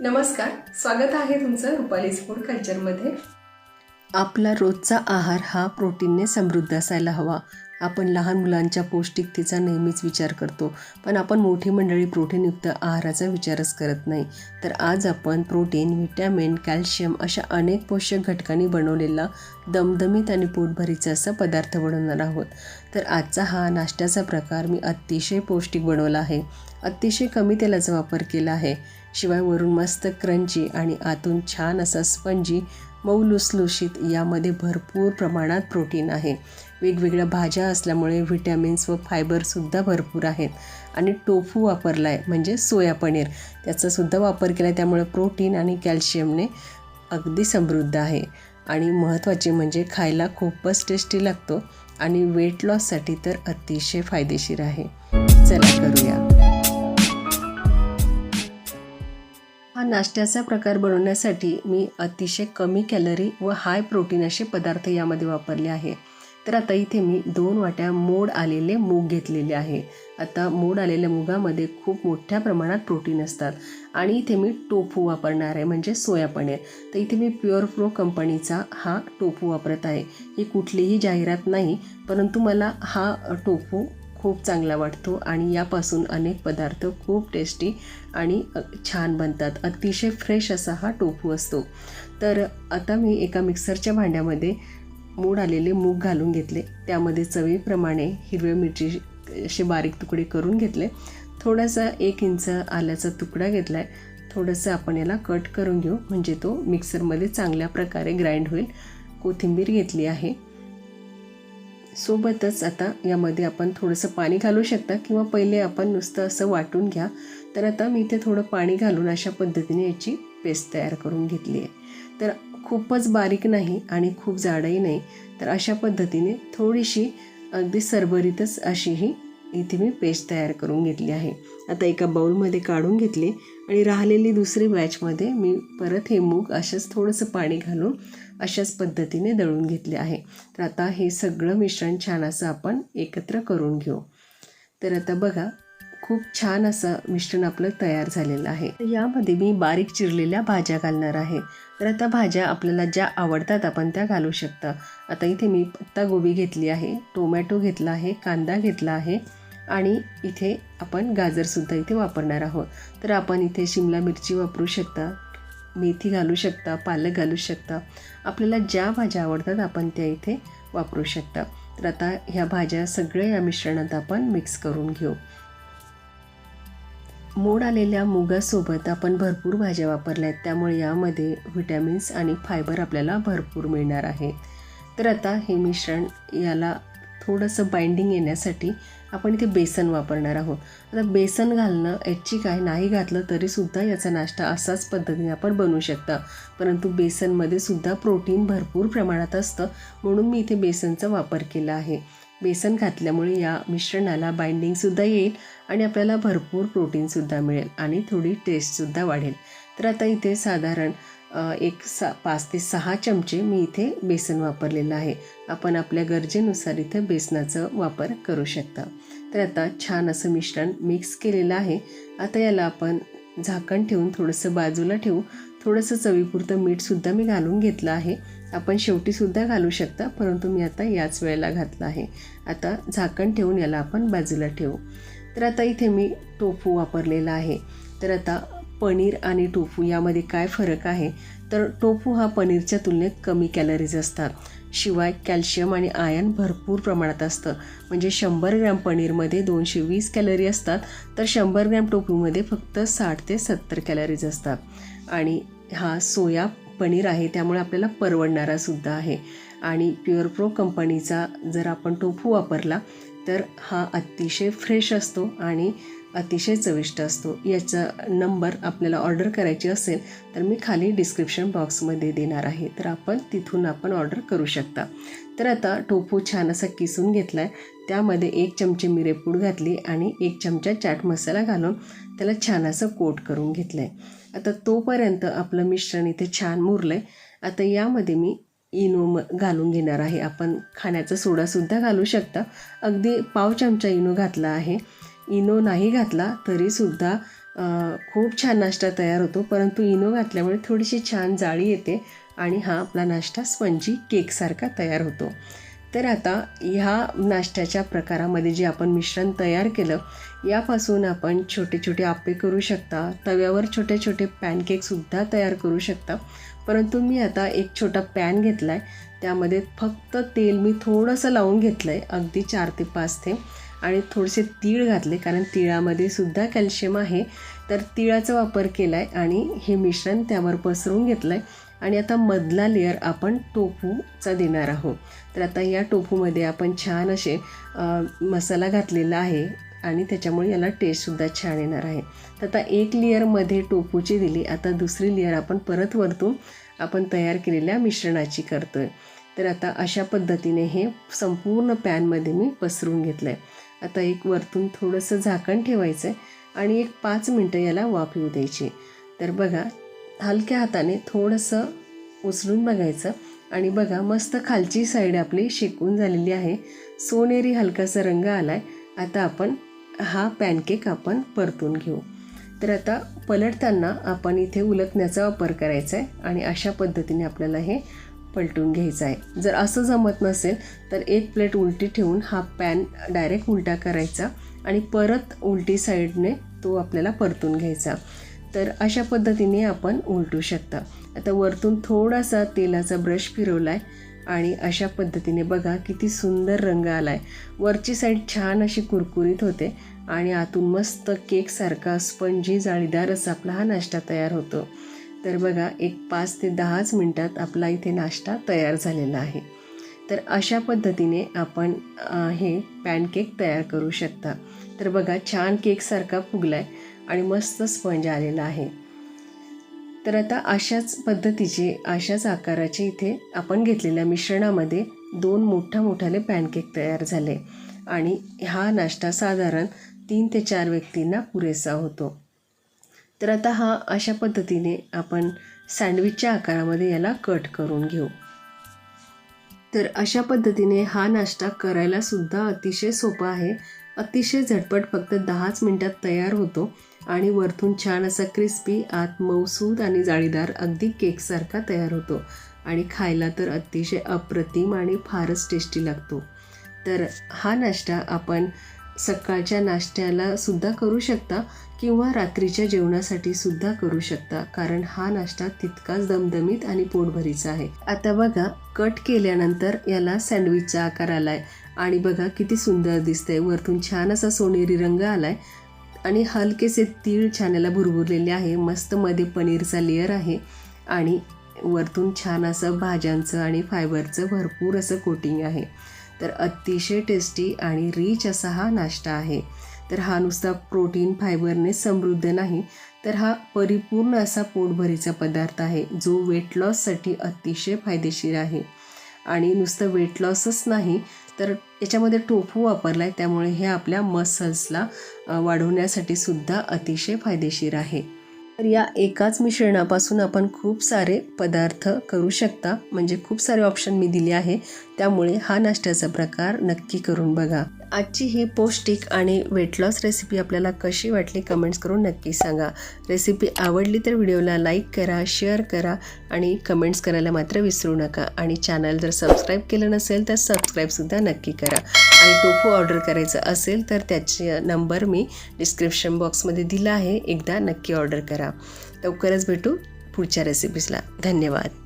नमस्कार स्वागत आहे तुमचं रुपालीज फूड कल्चरमध्ये. आपला रोजचा आहार हा प्रोटीनने समृद्ध असायला हवा. आपण लहान मुलांच्या पौष्टिकतेचा नेहमीच विचार करतो पण आपण मोठी मंडळी प्रोटीनयुक्त आहाराचा विचारच करत नाही. तर आज आपण प्रोटीन व्हिटॅमिन कॅल्शियम अशा अनेक पोषक घटकांनी बनवलेला दमदमीत आणि पोटभरीचा असा पदार्थ बनवणार आहोत. तर आजचा हा नाश्त्याचा प्रकार मी अतिशय पौष्टिक बनवला आहे. अतिशय कमी तेलाचा वापर केला आहे. शिवाय वरून मस्त क्रंची आणि आतून छान असा स्पंजी मऊ लुसलुशीत यामध्ये भरपूर प्रमाणात प्रोटीन आहे. वेगवेगळ्या भाज्या असल्यामुळे व्हिटॅमिन्स व फायबरसुद्धा भरपूर आहेत. आणि टोफू वापरला आहे म्हणजे सोया पनीर. त्याचासुद्धा वापर केला आहे त्यामुळे प्रोटीन आणि कॅल्शियमने अगदी समृद्ध आहे. आणि महत्त्वाचे म्हणजे खायला खूपच टेस्टी लागतो आणि वेट लॉससाठी तर अतिशय फायदेशीर आहे. चला करूया. नाश्त्याचा प्रकार बनवण्यासाठी मी अतिशय कमी कॅलरी व हाय प्रोटीन असे पदार्थ यामध्ये वापरले आहे. तर आता इथे मी दोन वाट्या मोड आलेले मूग घेतलेले आहे. आता मोड आलेल्या मुगामध्ये खूप मोठ्या प्रमाणात प्रोटीन असतात. आणि इथे मी टोफू वापरणार आहे म्हणजे सोया पनीर. तर इथे मी प्युअर प्रो कंपनीचा हा टोफू वापरत आहे. ही कुठलीही जाहिरात नाही परंतु मला हा टोफू खूप चांगला वाटतो आणि यापासून अनेक पदार्थ खूप टेस्टी आणि छान बनतात. अतिशय फ्रेश असा हा टोफू असतो. तर आता मी एका मिक्सरच्या भांड्यामध्ये मूड आलेले मूग घालून घेतले. त्यामध्ये चवीप्रमाणे हिरव्या मिरची असे बारीक तुकडे करून घेतले. थोडासा एक इंच आल्याचा तुकडा घेतला आहे थोडंसं आपण याला कट करून घेऊ. म्हणजे तो मिक्सरमध्ये चांगल्या प्रकारे ग्राइंड होईल. कोथिंबीर घेतली आहे. सोबतच आता यामध्ये आपण थोडंसं पाणी घालू शकता किंवा पहिले आपण नुसतं असं वाटून घ्या. तर आता मी इथे थोडं पाणी घालून अशा पद्धतीने याची पेस्ट तयार करून घेतली आहे. तर खूपच बारीक नाही आणि खूप जाडही नाही. तर अशा पद्धतीने थोडीशी अगदी सरभरीतच अशी ही इथे मी पेस्ट तयार करून घेतली आहे. आता एका बाऊलमध्ये काढून घेतली आणि राहिलेली दुसरी बॅचमध्ये मी परत हे मूग अशाच थोडंसं पाणी घालून अशाच पद्धतीने दळून घेतले आहे. तर आता हे सगळं मिश्रण छान असं आपण एकत्र करून घेऊ. तर आता बघा खूप छान असं मिश्रण आपलं तयार झालेलं आहे. यामध्ये मी बारीक चिरलेल्या भाज्या घालणार आहे. तर आता भाज्या आपल्याला ज्या आवडतात आपण त्या घालू शकता. आता इथे मी पत्तागोबी घेतली आहे टोमॅटो घेतला आहे कांदा घेतला आहे आणि इथे आपण गाजरसुद्धा इथे वापरणार आहोत. तर आपण इथे शिमला मिरची वापरू शकता मेथी घालू शकता पालक घालू शकता. आपल्याला ज्या भाज्या आवडतात आपण त्या इथे वापरू शकता. तर आता ह्या भाज्या सगळ्या या मिश्रणात आपण मिक्स करून घेऊ. मोड आलेल्या मुगासोबत आपण भरपूर भाज्या वापरल्या आहेत. त्यामुळे यामध्ये व्हिटॅमिन्स आणि फायबर आपल्याला भरपूर मिळणार आहे. तर आता हे मिश्रण याला थोडंसं बाइंडिंग येण्यासाठी आपण इथे बेसन वापरणार आहोत. आता बेसन घालणं याची काय नाही घातलं तरीसुद्धा याचा नाश्ता असाच पद्धतीने आपण बनवू शकता. परंतु बेसनमध्ये सुद्धा प्रोटीन भरपूर प्रमाणात असतं म्हणून मी इथे बेसनचा वापर केला आहे. बेसन घातल्यामुळे या मिश्रणाला बाइंडिंगसुद्धा येईल आणि आपल्याला भरपूर प्रोटीनसुद्धा मिळेल आणि थोडी टेस्टसुद्धा वाढेल. तर आता इथे साधारण एक सा पाच ते सहा चमचे मी इथे बेसन वापरलेलं आहे. आपण आपल्या गरजेनुसार इथे बेसनाचं वापर करू शकता. तर आता छान असं मिश्रण मिक्स केलेलं आहे. आता याला आपण झाकण ठेवून थोडंसं बाजूला ठेवू. थोडंसं चवीपुरतं मीठसुद्धा मी घालून घेतलं आहे. आपण शेवटीसुद्धा घालू शकता परंतु मी आता याच वेळेला घातलं आहे. आता झाकण ठेवून याला आपण बाजूला ठेवू. तर आता इथे मी टोफू वापरलेला आहे. तर आता पनीर आणि टोफू यामध्ये काय फरक आहे? तर टोफू हा पनीरच्या तुलनेत कमी कॅलरीज असतात. शिवाय कॅल्शियम आणि आयन भरपूर प्रमाणात असतं. म्हणजे शंभर ग्रॅम पनीरमध्ये दोनशे वीस कॅलरी असतात तर शंभर ग्रॅम टोफूमध्ये फक्त साठ ते सत्तर कॅलरीज असतात. आणि हा सोया पनीर आहे त्यामुळे आपल्याला परवडणारा सुद्धा आहे. आणि प्युअर प्रो कंपनीचा जर आपण टोफू वापरला तर हा अतिशय फ्रेश असतो आणि अतिशय चविष्ट असतो. याचा नंबर आपल्याला ऑर्डर करायची असेल तर मी खाली डिस्क्रिप्शन बॉक्समध्ये देणार आहे. तर आपण तिथून आपण ऑर्डर करू शकता. तर आता टोफू छान असा किसून घेतला आहे त्यामध्ये एक चमचे मिरेपूड घातली आणि एक चमचा चाट मसाला घालून त्याला छान असं कोट करून घेतलं आहे आता तोपर्यंत आपलं मिश्रण इथे छान मुरलं आहे आता यामध्ये मी इनो म घालून घेणार आहे. आपण खाण्याचा सोडासुद्धा घालू शकता. अगदी पाव चमचा इनो घातला आहे. इनो नाही घातला तरीसुद्धा खूप छान नाश्ता तयार होतो. परंतु इनो घातल्यामुळे थोडीशी छान जाळी येते आणि हा आपला नाश्ता स्पंजी केकसारखा तयार होतो. तर आता ह्या नाश्त्याच्या प्रकारामध्ये जे आपण मिश्रण तयार केलं यापासून आपण छोटे छोटे आप्पे करू शकता. तव्यावर छोटे छोटे पॅनकेकसुद्धा तयार करू शकता. परंतु मी आता एक छोटा पॅन घेतला आहे त्यामध्ये फक्त तेल मी थोडंसं लावून घेतलं आहे अगदी चार ते पाच थेंब. आणि थोडेसे तीळ घातले कारण तिळामध्ये सुद्धा कॅल्शियम आहे. तर तिळाचा वापर केला आहे आणि हे मिश्रण त्यावर पसरून घेतलं आहे आणि आता मधला लेअर आपण टोफूचा देणार आहोत. तर आता या टोफूमध्ये आपण छान असे मसाला घातलेला आहे आणि त्याच्यामुळे याला टेस्टसुद्धा छान येणार आहे. तर आता एक लेअरमध्ये टोफूची दिली आता दुसरी लेअर आपण परत वरतून आपण तयार केलेल्या मिश्रणाची करतो आहे तर आता अशा पद्धतीने हे संपूर्ण पॅनमध्ये मी पसरून घेतलं आहे आता एक वरतून थोडंसं झाकण ठेवायचं आहे आणि एक पाच मिनटं याला वाफ येऊ द्यायची. तर बघा हलक्या हाताने थोडंसं उचलून बघायचं. आणि बघा मस्त खालची साईड आपली शेकून झालेली आहे. सोनेरी हलकासा रंग आला आहे आता आपण हा पॅनकेक आपण परतून घेऊ. तर आता पलटताना आपण इथे उलटण्याचा वापर करायचा आहे आणि अशा पद्धतीने आपल्याला हे पलटून घ्यायचा आहे. जर असं जमत नसेल तर एक प्लेट उलटी ठेवून हा पॅन डायरेक्ट उलटा करायचा आणि परत उलटी साईडने तो आपल्याला परतून घ्यायचा. तर अशा पद्धतीने आपण उलटू शकता. आता वरतून थोडासा तेलाचा ब्रश फिरवला आहे आणि अशा पद्धतीने बघा किती सुंदर रंग आला आहे वरची साईड छान अशी कुरकुरीत होते आणि आतून मस्त केकसारखा स्पंजी जाळीदार असा आपला हा नाश्ता तयार होतो. तर बघा एक पाच ते दहाच मिनटात आपला इथे नाश्ता तयार झालेला आहे. तर अशा पद्धतीने आपण हे पॅनकेक तयार करू शकता. तर बघा छान केकसारखा फुगला आहे आणि मस्त स्पंज आलेला आहे. तर आता अशाच पद्धतीचे अशाच आकाराचे इथे आपण घेतलेल्या मिश्रणामध्ये दोन मोठ्या मोठ्याले पॅनकेक तयार झाले. आणि हा नाश्ता साधारण तीन ते चार व्यक्तींना पुरेसा होतो. तर आता हा अशा पद्धतीने आपण सँडविचच्या आकारामध्ये याला कट करून घेऊ. तर अशा पद्धतीने हा नाश्ता करायला सुद्धा अतिशय सोपा आहे. अतिशय झटपट फक्त दहाच मिनटात तयार होतो आणि वरतून छान असा क्रिस्पी आत मऊसूद आणि जाळीदार अगदी केकसारखा तयार होतो आणि खायला तर अतिशय अप्रतिम आणि फारच टेस्टी लागतो. तर हा नाश्ता आपण सकाळच्या नाश्त्याला सुद्धा करू शकता किंवा रात्रीच्या जेवणासाठी सुद्धा करू शकता कारण हा नाश्ता तितकाच दमदमीत आणि पोटभरीचा आहे. आता बघा कट केल्यानंतर याला सँडविचचा आकार आलाय. आणि बघा किती सुंदर दिसतंय. वरतून छान असा सोनेरी रंग आलाय. आणि हलकेसे तीळ छान याला भुरभुरलेले आहे. मस्त मध्ये पनीरचा लेअर आहे. आणि वरतून छान असं भाज्यांचं आणि फायबरचं भरपूर असं कोटिंग आहे. तर अतिशय टेस्टी आणि रिच असा हा नाश्ता आहे. तर हा नुसता प्रोटीन फायबरने समृद्ध नाही तर हा परिपूर्ण असा पोटभरीचा पदार्थ आहे जो वेट लॉससाठी अतिशय फायदेशीर आहे. आणि नुसतं वेट लॉसच नाही तर याच्यामध्ये टोफू वापरला आहे त्यामुळे हे आपल्या मसल्सला वाढवण्यासाठी सुद्धा अतिशय फायदेशीर आहे. तर या एकाच मिश्रणापासून आपण खूप सारे पदार्थ करू शकता. म्हणजे खूप सारे ऑप्शन मी दिले आहे. त्यामुळे हा नाश्त्याचा प्रकार नक्की करून बघा. आजची ही पौष्टिक आणि वेट लॉस रेसिपी आपल्याला कशी वाटली कमेंट्स करून नक्की सांगा. रेसिपी आवडली तर व्हिडिओला लाईक करा शेअर करा आणि कमेंट्स करायला मात्र विसरू नका. आणि चॅनल जर सबस्क्राईब केलं नसेल तर सबस्क्राईबसुद्धा नक्की करा. आणि टोफू ऑर्डर करायचं असेल तर त्याचे नंबर मी डिस्क्रिप्शन बॉक्समध्ये दिला आहे. एकदा नक्की ऑर्डर करा. लवकरच भेटू पुढच्या रेसिपीजला धन्यवाद.